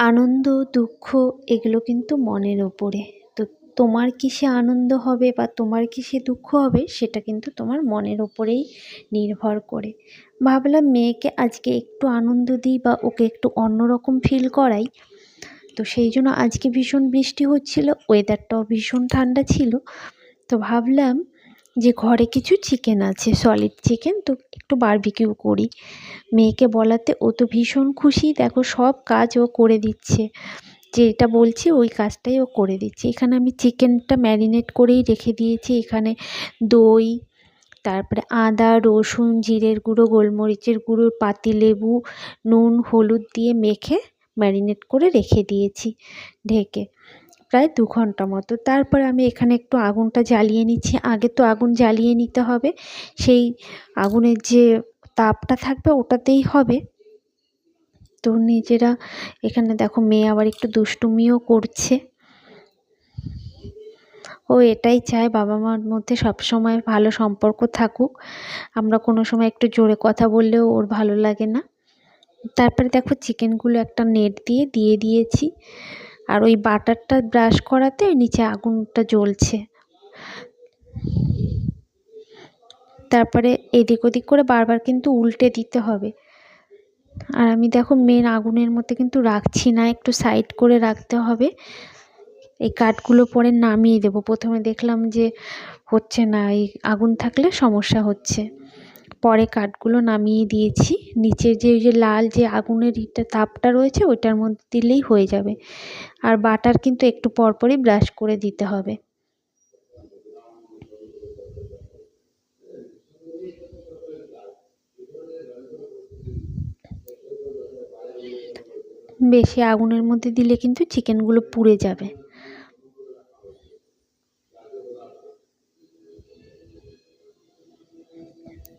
আনন্দ, দুঃখ, এগুলো কিন্তু মনের ওপরে। তো তোমার কিসে আনন্দ হবে বা তোমার কিসে দুঃখ হবে, সেটা কিন্তু তোমার মনের ওপরেই নির্ভর করে। ভাবলাম মেয়েকে আজকে একটু আনন্দ দিই বা ওকে একটু অন্যরকম ফিল করাই। তো সেই জন্য আজকে ভীষণ বৃষ্টি হচ্ছিল ওয়েদারটাও ভীষণ ঠান্ডা ছিল। তো ভাবলাম যে ঘরে কিছু চিকেন আছে সলিড চিকেন তো একটু বারবিকিউ করি। মেয়েকে বলাতে ও তো ভীষণ খুশি। দেখো সব কাজ ও করে দিচ্ছে। যেটা বলছি ওই কাজটাই ও করে দিচ্ছে। এখানে আমি চিকেনটা ম্যারিনেট করেই রেখে দিয়েছি। এখানে দই, তারপরে আদা, রসুন, জিরের গুঁড়ো, গোলমরিচের গুঁড়ো পাতিলেবু নুন, হলুদ দিয়ে মেখে ম্যারিনেট করে রেখে দিয়েছি ঢেকে। প্রায় দু ঘণ্টা মতো। তারপরে আমি এখানে একটু আগুনটা জ্বালিয়ে নিচ্ছি। আগে তো আগুন জ্বালিয়ে নিতে হবে। সেই আগুনের যে তাপটা থাকবে ওটাতেই হবে। তো নিজেরা এখানে দেখো মেয়ে আবার একটু দুষ্টুমিও করছে। ও এটাই চায় বাবা মার মধ্যে সবসময় ভালো সম্পর্ক থাকুক। আমরা কোনো সময় একটু জোরে কথা বললেও ওর ভালো লাগে না। তারপরে দেখো চিকেনগুলো একটা নেট দিয়ে দিয়ে দিয়েছি। আর ওই বাটারটা ব্রাশ করাতে নিচে আগুনটা জ্বলছে। তারপরে এদিক ওদিক করে বারবার কিন্তু উল্টে দিতে হবে। আর আমি দেখো মেন আগুনের মধ্যে কিন্তু রাখছি না, একটু সাইড করে রাখতে হবে। এই কাঠগুলো পরে নামিয়ে দেব। প্রথমে দেখলাম যে হচ্ছে না, এই আগুন থাকলে সমস্যা হচ্ছে। পরে কাঠগুলো নামিয়ে দিয়েছি। নিচের যে ওই যে লাল যে আগুনের ইটা তাপটা রয়েছে, ওইটার মধ্যে দিলেই হয়ে যাবে। আর বাটার কিন্তু একটু পরপরই ব্রাশ করে দিতে হবে। বেশি আগুনের মধ্যে দিলে কিন্তু চিকেনগুলো পুড়ে যাবে।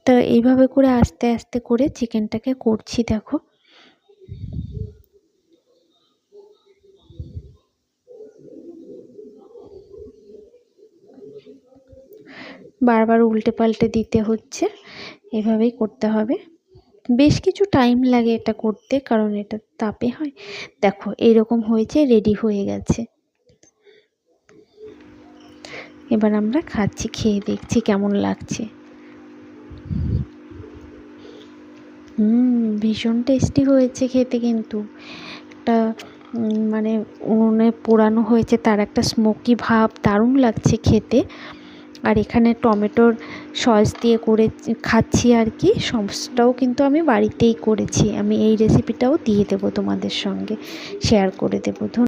তো এইভাবে করে আস্তে আস্তে করে চিকেনটাকে করছি, দেখো। বারবার উল্টে পাল্টে দিতে হচ্ছে, এভাবেই করতে হবে। বেশ কিছু টাইম লাগে এটা করতে, কারণ এটা তাপে হয়। দেখো এরকম হয়েছে, রেডি হয়ে গেছে। এবার আমরা খাচ্ছি, খেয়ে দেখছি কেমন লাগছে। হুম, ভীষণ টেস্টি হয়েছে খেতে কিন্তু। একটা মানে উনুনে পোড়ানো হয়েছে, তার একটা স্মোকি ভাব, দারুণ লাগছে খেতে। আর এখানে টমেটোর সস দিয়ে করে খাচ্ছি আর কি, সসটাও কিন্তু আমি বাড়িতেই করেছি। আমি এই রেসিপিটাও দিয়ে দেবো তোমাদের সঙ্গে শেয়ার করে দেবো।